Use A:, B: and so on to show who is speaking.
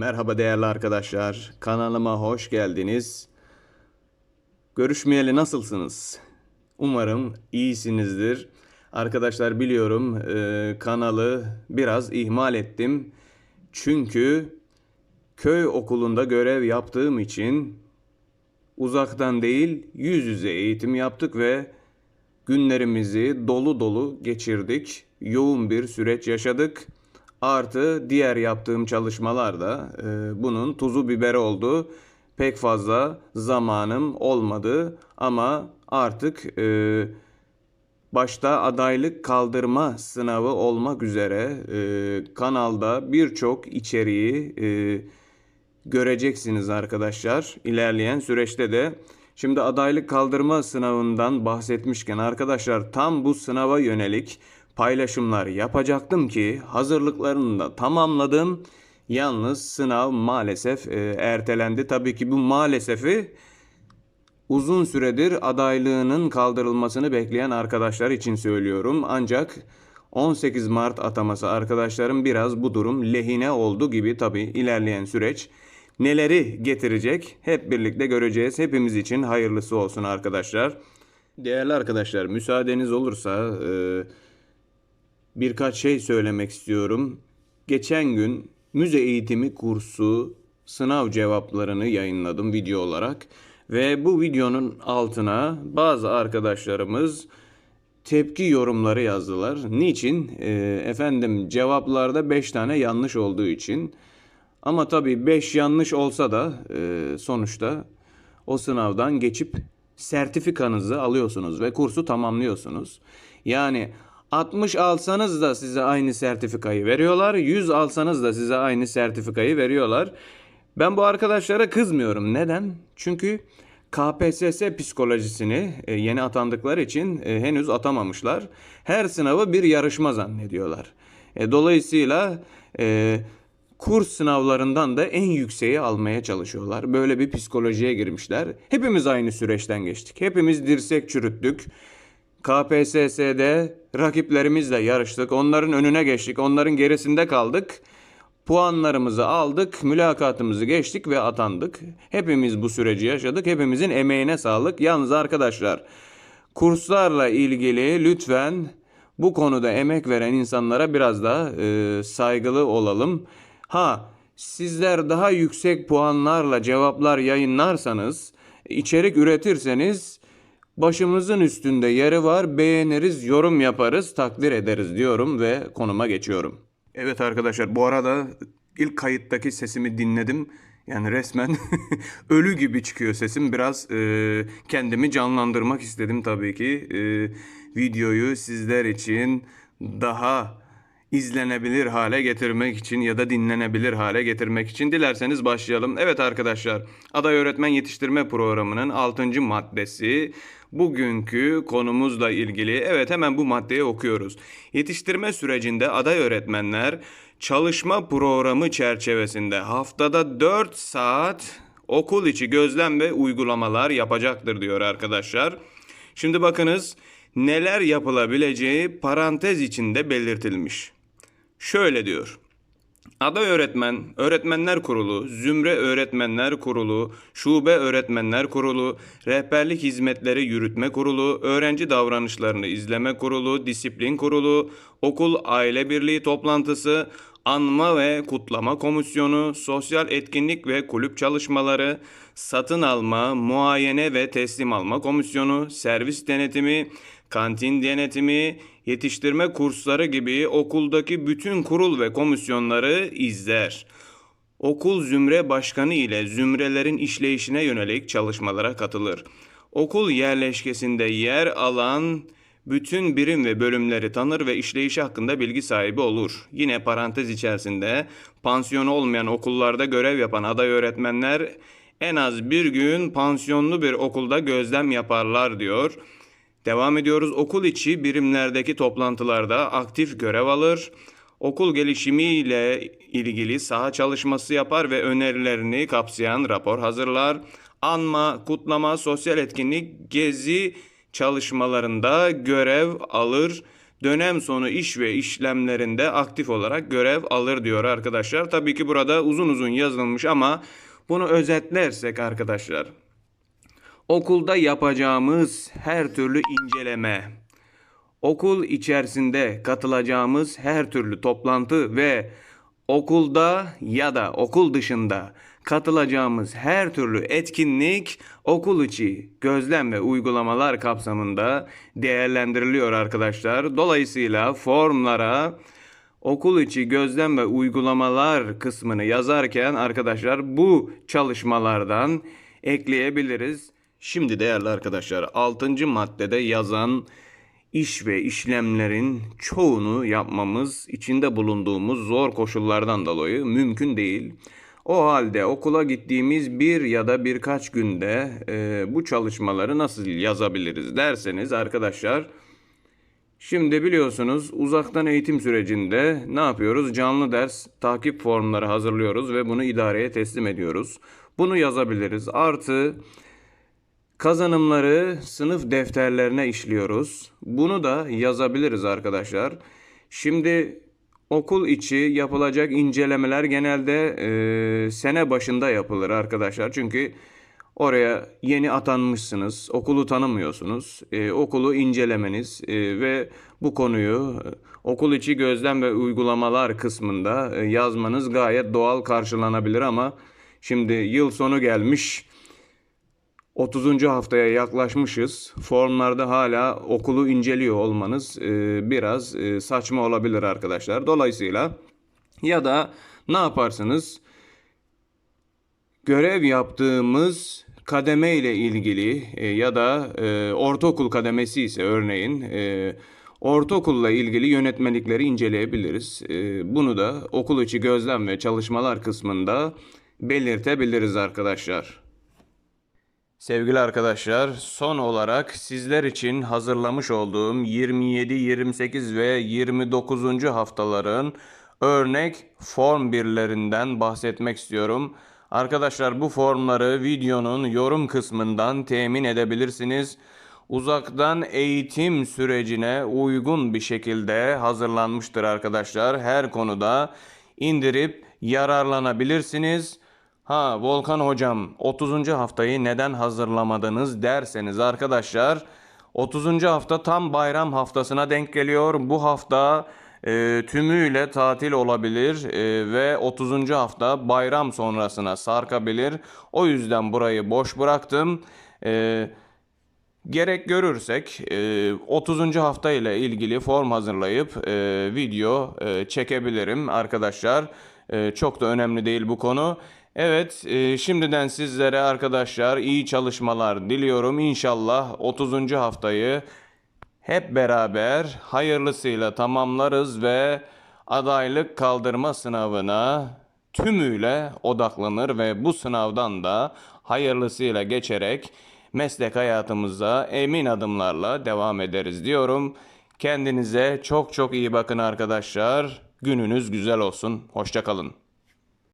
A: Merhaba değerli arkadaşlar. Kanalıma hoş geldiniz. Görüşmeyeli nasılsınız? Umarım iyisinizdir. Arkadaşlar biliyorum e, kanalı biraz ihmal ettim. Çünkü köy okulunda görev yaptığım için uzaktan değil yüz yüze eğitim yaptık ve günlerimizi dolu dolu geçirdik. Yoğun bir süreç yaşadık. Artı diğer yaptığım çalışmalar da e, bunun tuzu biberi oldu. Pek fazla zamanım olmadı ama artık e, başta adaylık kaldırma sınavı olmak üzere e, kanalda birçok içeriği e, göreceksiniz arkadaşlar ilerleyen süreçte de. Şimdi adaylık kaldırma sınavından bahsetmişken arkadaşlar tam bu sınava yönelik paylaşımlar yapacaktım ki hazırlıklarını da tamamladım. Yalnız sınav maalesef e, ertelendi. Tabii ki bu maalesef'i uzun süredir adaylığının kaldırılmasını bekleyen arkadaşlar için söylüyorum. Ancak 18 Mart ataması arkadaşlarım biraz bu durum lehine oldu gibi tabii ilerleyen süreç neleri getirecek hep birlikte göreceğiz. Hepimiz için hayırlısı olsun arkadaşlar. Değerli arkadaşlar müsaadeniz olursa e, birkaç şey söylemek istiyorum. Geçen gün müze eğitimi kursu sınav cevaplarını yayınladım video olarak ve bu videonun altına bazı arkadaşlarımız tepki yorumları yazdılar. Niçin? Ee, efendim cevaplarda 5 tane yanlış olduğu için. Ama tabii 5 yanlış olsa da e, sonuçta o sınavdan geçip sertifikanızı alıyorsunuz ve kursu tamamlıyorsunuz. Yani 60 alsanız da size aynı sertifikayı veriyorlar. 100 alsanız da size aynı sertifikayı veriyorlar. Ben bu arkadaşlara kızmıyorum. Neden? Çünkü KPSS psikolojisini e, yeni atandıkları için e, henüz atamamışlar. Her sınavı bir yarışma zannediyorlar. E, dolayısıyla kurs sınavlarından da en yükseği almaya çalışıyorlar. Böyle bir psikolojiye girmişler. Hepimiz aynı süreçten geçtik. Hepimiz dirsek çürüttük. KPSS'de rakiplerimizle yarıştık. Onların önüne geçtik. Onların gerisinde kaldık. Puanlarımızı aldık, mülakatımızı geçtik ve atandık. Hepimiz bu süreci yaşadık. Hepimizin emeğine sağlık. Yalnız arkadaşlar, kurslarla ilgili lütfen bu konuda emek veren insanlara biraz da e, saygılı olalım. Ha, sizler daha yüksek puanlarla cevaplar yayınlarsanız, içerik üretirseniz başımızın üstünde yeri var. Beğeniriz, yorum yaparız, takdir ederiz diyorum ve konuma geçiyorum. Evet arkadaşlar bu arada ilk kayıttaki sesimi dinledim. Yani resmen ölü gibi çıkıyor sesim. Biraz e, kendimi canlandırmak istedim tabii ki. E, videoyu sizler için daha izlenebilir hale getirmek için ya da dinlenebilir hale getirmek için dilerseniz başlayalım. Evet arkadaşlar, aday öğretmen yetiştirme programının 6. maddesi bugünkü konumuzla ilgili. Evet hemen bu maddeyi okuyoruz. Yetiştirme sürecinde aday öğretmenler çalışma programı çerçevesinde haftada 4 saat okul içi gözlem ve uygulamalar yapacaktır diyor arkadaşlar. Şimdi bakınız neler yapılabileceği parantez içinde belirtilmiş. Şöyle diyor. Aday öğretmen, öğretmenler kurulu, zümre öğretmenler kurulu, şube öğretmenler kurulu, rehberlik hizmetleri yürütme kurulu, öğrenci davranışlarını izleme kurulu, disiplin kurulu, okul aile birliği toplantısı, anma ve kutlama komisyonu, sosyal etkinlik ve kulüp çalışmaları, satın alma, muayene ve teslim alma komisyonu, servis denetimi, kantin denetimi, yetiştirme kursları gibi okuldaki bütün kurul ve komisyonları izler. Okul zümre başkanı ile zümrelerin işleyişine yönelik çalışmalara katılır. Okul yerleşkesinde yer alan bütün birim ve bölümleri tanır ve işleyişi hakkında bilgi sahibi olur. Yine parantez içerisinde pansiyonu olmayan okullarda görev yapan aday öğretmenler en az bir gün pansiyonlu bir okulda gözlem yaparlar diyor. Devam ediyoruz. Okul içi birimlerdeki toplantılarda aktif görev alır. Okul gelişimiyle ilgili saha çalışması yapar ve önerilerini kapsayan rapor hazırlar. Anma, kutlama, sosyal etkinlik, gezi çalışmalarında görev alır dönem sonu iş ve işlemlerinde aktif olarak görev alır diyor arkadaşlar. Tabii ki burada uzun uzun yazılmış ama bunu özetlersek arkadaşlar. Okulda yapacağımız her türlü inceleme, okul içerisinde katılacağımız her türlü toplantı ve okulda ya da okul dışında katılacağımız her türlü etkinlik okul içi gözlem ve uygulamalar kapsamında değerlendiriliyor arkadaşlar. Dolayısıyla formlara okul içi gözlem ve uygulamalar kısmını yazarken arkadaşlar bu çalışmalardan ekleyebiliriz. Şimdi değerli arkadaşlar 6. maddede yazan iş ve işlemlerin çoğunu yapmamız içinde bulunduğumuz zor koşullardan dolayı mümkün değil. O halde okula gittiğimiz bir ya da birkaç günde e, bu çalışmaları nasıl yazabiliriz derseniz arkadaşlar Şimdi biliyorsunuz uzaktan eğitim sürecinde ne yapıyoruz? Canlı ders takip formları hazırlıyoruz ve bunu idareye teslim ediyoruz. Bunu yazabiliriz. Artı kazanımları sınıf defterlerine işliyoruz. Bunu da yazabiliriz arkadaşlar. Şimdi okul içi yapılacak incelemeler genelde e, sene başında yapılır arkadaşlar. Çünkü Oraya yeni atanmışsınız, okulu tanımıyorsunuz, e, okulu incelemeniz e, ve bu konuyu e, okul içi gözlem ve uygulamalar kısmında e, yazmanız gayet doğal karşılanabilir ama şimdi yıl sonu gelmiş, 30. haftaya yaklaşmışız. Formlarda hala okulu inceliyor olmanız e, biraz e, saçma olabilir arkadaşlar. Dolayısıyla ya da ne yaparsınız? görev yaptığımız kademe ile ilgili e, ya da ortaokul kademesi ise örneğin ortaokulla ilgili yönetmelikleri inceleyebiliriz. Bunu da okul içi gözlem ve çalışmalar kısmında belirtebiliriz arkadaşlar. Sevgili arkadaşlar, son olarak sizler için hazırlamış olduğum 27, 28 ve 29. haftaların örnek form birlerinden bahsetmek istiyorum. Arkadaşlar bu formları videonun yorum kısmından temin edebilirsiniz. Uzaktan eğitim sürecine uygun bir şekilde hazırlanmıştır arkadaşlar. Her konuda indirip yararlanabilirsiniz. Ha Volkan hocam 30. haftayı neden hazırlamadınız derseniz arkadaşlar 30. hafta tam bayram haftasına denk geliyor. Bu hafta e, tümüyle tatil olabilir e, ve 30. hafta bayram sonrasına sarkabilir. O yüzden burayı boş bıraktım. E, gerek görürsek e, 30. hafta ile ilgili form hazırlayıp e, video e, çekebilirim arkadaşlar. E, çok da önemli değil bu konu. Evet, e, şimdiden sizlere arkadaşlar iyi çalışmalar diliyorum. İnşallah 30. haftayı hep beraber hayırlısıyla tamamlarız ve adaylık kaldırma sınavına tümüyle odaklanır ve bu sınavdan da hayırlısıyla geçerek meslek hayatımıza emin adımlarla devam ederiz diyorum. Kendinize çok çok iyi bakın arkadaşlar. Gününüz güzel olsun. Hoşçakalın.